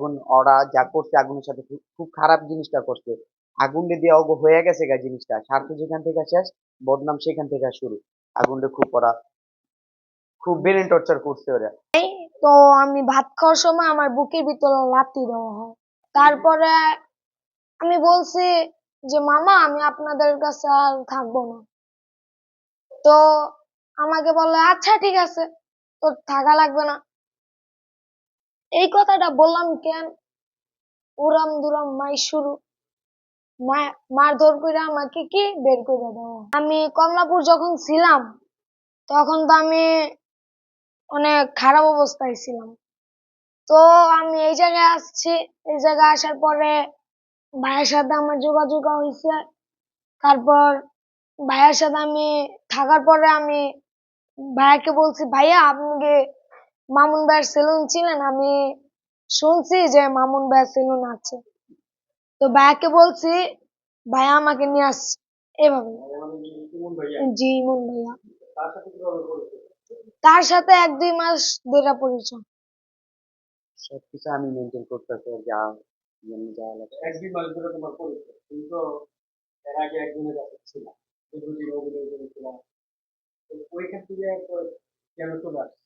আগুন ওরা যা করছে আগুনের সাথে খুব- খারাপ জিনিসটা করছে। আগুনটা দিয়ে অগ হয়ে গেছে গা জিনিসটা। স্বার্থ যেখান থেকে শেষ, বদনাম সেখান থেকে শুরু। আগুনটা খুব ওরা খুব ব্রেন টর্চার করছে ওরা। তো আমি ভাত খাওয়ার সময় আমার বুকের ভিতরে লাথি দেওয়া হয়। তারপরে আমি বলছি যে, মামা, আমি আপনাদের কাছে আর থাকব না। তো আমাকে বলে আচ্ছা ঠিক আছে। তোর থাকা লাগবে না। এই কথাটা বললাম কেন? উড়াম দুরাম মাই শুরু। মারধর করে আমাকে কি বের করে দেওয়া? আমি কমলাপুর যখন ছিলাম, তখন তো আমি অনেক খারাপ অবস্থায় ছিলাম। তো আমি এই জায়গায় আসছি। এই জায়গায় আসার পরে ভাইয়ের সাথে আমার যোগাযোগ হয়েছে তারপর ভাইয়ের সাথে আমি থাকার পরে আমি ভাইয়াকে বলছি, ভাইয়া আপনি কি মামুন ভাইয়ের সেলুন ছিলেন আমি শুনছি যে মামুন ভাইয়ের সেলুন আছে। তো ভাইয়াকে বলছি ভাইয়া আমাকে নিয়ে আসছে এভাবে। জি ইমন ভাইয়া। তার সাথে এক দুই মাস ধরে পরিচয়। সবকিছু আমি মেনটেন করতেছি যা জন্য যা লাগে। এক দুই মাস ধরে তোমার পরিচয় তুমি এর আগে একজনের কাছে ছিলাম দীর্ঘদিন অভিনয় করেছিলাম ওইখান থেকে কেন চলে আসছে?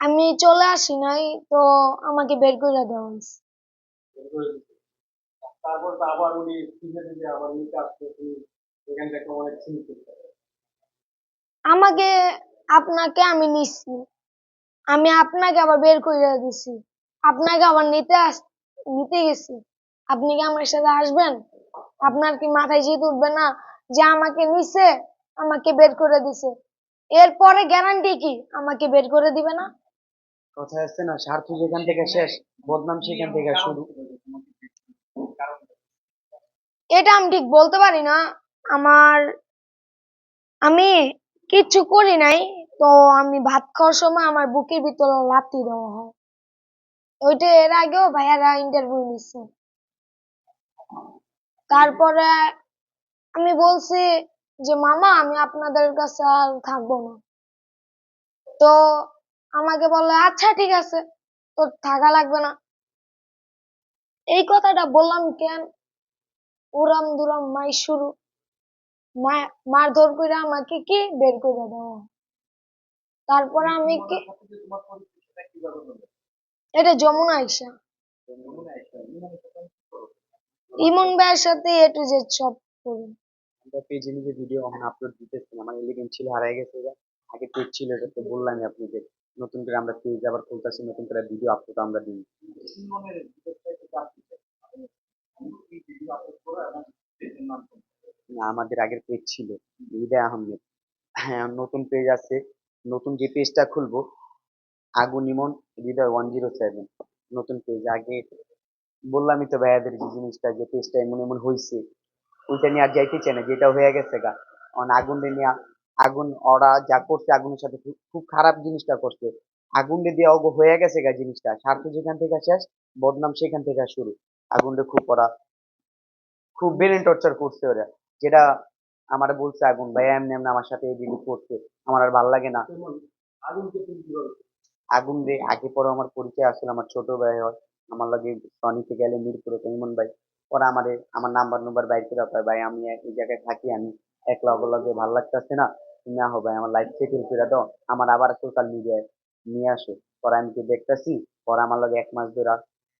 আমি চলে আসি নাই তো আমাকে বের করে দেওয়া হয়েছে বের করে দিছে। তারপর তো আবার উনি ফিরে দিলে আবার নিতে আসছে তুমি এখান থেকে অনেক চিন্তিত আমাকে আপনাকে আমি নিচ্ছি আমি আপনাকে আবার বের করে দিছি। আপনাকে আবার নিতে আস নিতে গেছি। আপনি কি আমার সাথে আসবেন? আপনার কি মাথায় জিত উঠবে না যে আমাকে নিছে আমাকে বের করে দিছে? এরপরে গ্যারান্টি কি? আমাকে বের করে দিবে না? কথা আসছে না স্বার্থ যেখান থেকে শেষ, বদনাম সেখান থেকে শুরু। এটা আমি ঠিক বলতে পারি না। আমার, আমি কিচ্ছু করি নাই, তো আমি ভাত খাওয়ার সময় আমার বুকের ভিতরে লাথি দেওয়া হয়। ওইটা এর আগেও ভাইয়ারা ইন্টারভিউ নিচ্ছে তারপরে আমি বলছি যে, মামা, আমি আপনাদের কাছে আর থাকব না। তো আমাকে বললে আচ্ছা ঠিক আছে, তোর থাকা লাগবে না। এই কথাটা বললাম কেন? উড়াম দুরাম মাই শুরু। মারধর করে আমাকে কি বের করে দেওয়া? তারপরে আমি কি এটা যমুনা আইসা। ইমন ভাইয়ের সাথে এ টু জেড সব করি। আমরা ভিডিও এখন আপলোড দিতেছি আমার এলিগেন্ট ছিল, হারাই গেছে। আগে পেজ ছিল, এটা তো বললামই আপনাদের নতুন করে আমরা পেজ আবার খুলতেছি, নতুন করে ভিডিও আপলোড আমরা দিই। না, আমাদের আগের পেজ ছিল। হৃদয় আহমেদ। হ্যাঁ নতুন পেজ আছে। নতুন যে পেজটা খুলবো, আগুন Emon, Hridoy one zero seven নতুন পেজ আগে বললামই তো ভাইয়াদের যে জিনিসটা, যে পেজটা এমন এমন হয়েছে ওইটা নিয়ে আর যাইতে চাই না, যেটা হয়ে গেছে গা। অন আগুন নিয়ে আগুন, ওরা যা করছে আগুনের সাথে খুব- খারাপ জিনিসটা করছে। আগুনটা দিয়ে অগ হয়ে গেছে গা জিনিসটা। স্বার্থ যেখান থেকে শেষ, বদনাম সেখান থেকে শুরু। আগুনটা খুব ওরা, খুব ব্রেন টর্চার করছে ওরা। যেটা আমার বলছে আগুন ভাই এমনি এমনি আমার সাথে এই জিনিস করছে, আমার আর ভালো লাগে না। আগুন রে, আগে পরে আমার পরিচয় আসলে আমার ছোট ভাই হয়। আমার লাগে সনিতে গেলে মিরপুরে ইমন ভাই। ওরা আমারে, আমার নাম্বার নাম্বার বাইর করে ভাই, আমি এই জায়গায় থাকি, আমি একলা অগর লগে ভালো লাগতেছে না। তুমি হবে ভাই আমার লাইফ সেটেল করে দাও। আমার আবার সোশ্যাল মিডিয়ায় নিয়ে আসো। পরে আমি তো দেখতেছি পরে আমার লগে এক মাস ধরে।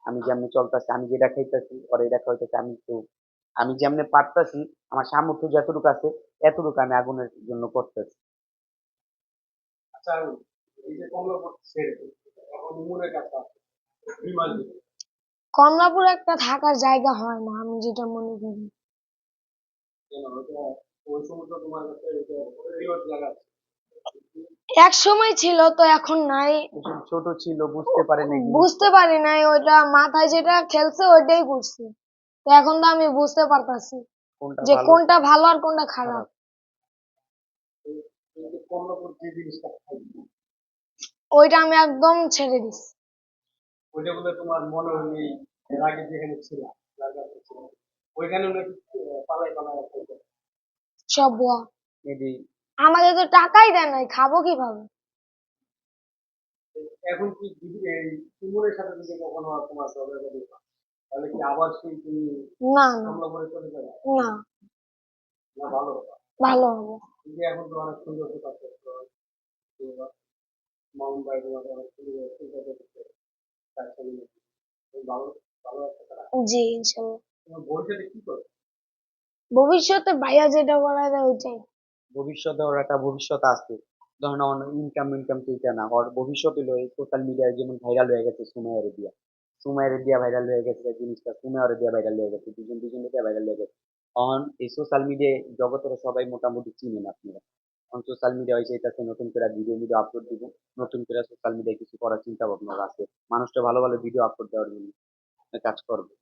আমি যেমনি চলতেছি আমি যেটা খাইতেছি পরে এটা খাইতেছি আমি তো আমি যেমনি পারতেছি আমার সামর্থ্য যতটুকু আছে এতটুকু আমি আগুনের জন্য করতেছি। আচ্ছা এই যে কমলাপুর ছেড়ে এখন উমরের কাছে দুই মাস ধরে। কমলাপুর একটা থাকার জায়গা হয় না আমি যেটা মনে করি। এক সময় ছিল তো এখন নাই। ছোট ছিল বুঝতে পারে না বুঝতে পারি নাই ওইটা মাথায় যেটা খেলছে ওইটাই করছি তো এখন তো আমি বুঝতে পারতাছি যে কোনটা ভালো আর কোনটা খারাপ। ওইটা আমি একদম ছেড়ে দিছি। ওইটা বলে তোমার মনে হয়নি এর আগে যেখানে ছিলাম ওইখানে নাকি পালাই পালাই খাইতে সব বুয়া মেবি আমাকে তো টাকাই দেয় নাই খাব কীভাবে? এখন কি দিদি সুমনের সাথে যদি কখনো তোমার ঝগড়া তাহলে কি আবার সেই তুমি না না। করে চলে যাবে? না। না ভালো ভালো হবে। কিন্তু এখন তো অনেক সুন্দর কথা মাউন্ট বাই তোমাকে অনেক সুন্দর চিন্তা তার সঙ্গে ভালো ভালো একটা জি ভবিষ্যতে কি করবে? ভবিষ্যতে ভাইয়া যেটা বলা যায় ওইটাই। ভবিষ্যতে ওর একটা ভবিষ্যৎ আছে। ধরেন ইনকাম ইনকাম তো এটা না। ওর ভবিষ্যৎ হলো এই সোশ্যাল মিডিয়ায় যেমন ভাইরাল হয়ে গেছে সুমাইয়ের দিয়া সুমাইয়ের দিয়া ভাইরাল হয়ে গেছে জিনিসটা সুমাইয়ের দিয়া ভাইরাল হয়ে গেছে, দুজন দুজন দিয়া ভাইরাল হয়ে গেছে। এখন এই সোশ্যাল মিডিয়ায় জগতের সবাই মোটামুটি চিনেন আপনারা। এখন সোশ্যাল মিডিয়া হয়েছে এটাতে নতুন করে ভিডিও ভিডিও আপলোড দিব। নতুন করে সোশ্যাল মিডিয়ায় কিছু করার চিন্তা ভাবনা আছে। মানুষটা ভালো ভালো ভিডিও আপলোড দেওয়ার জন্য কাজ করবে।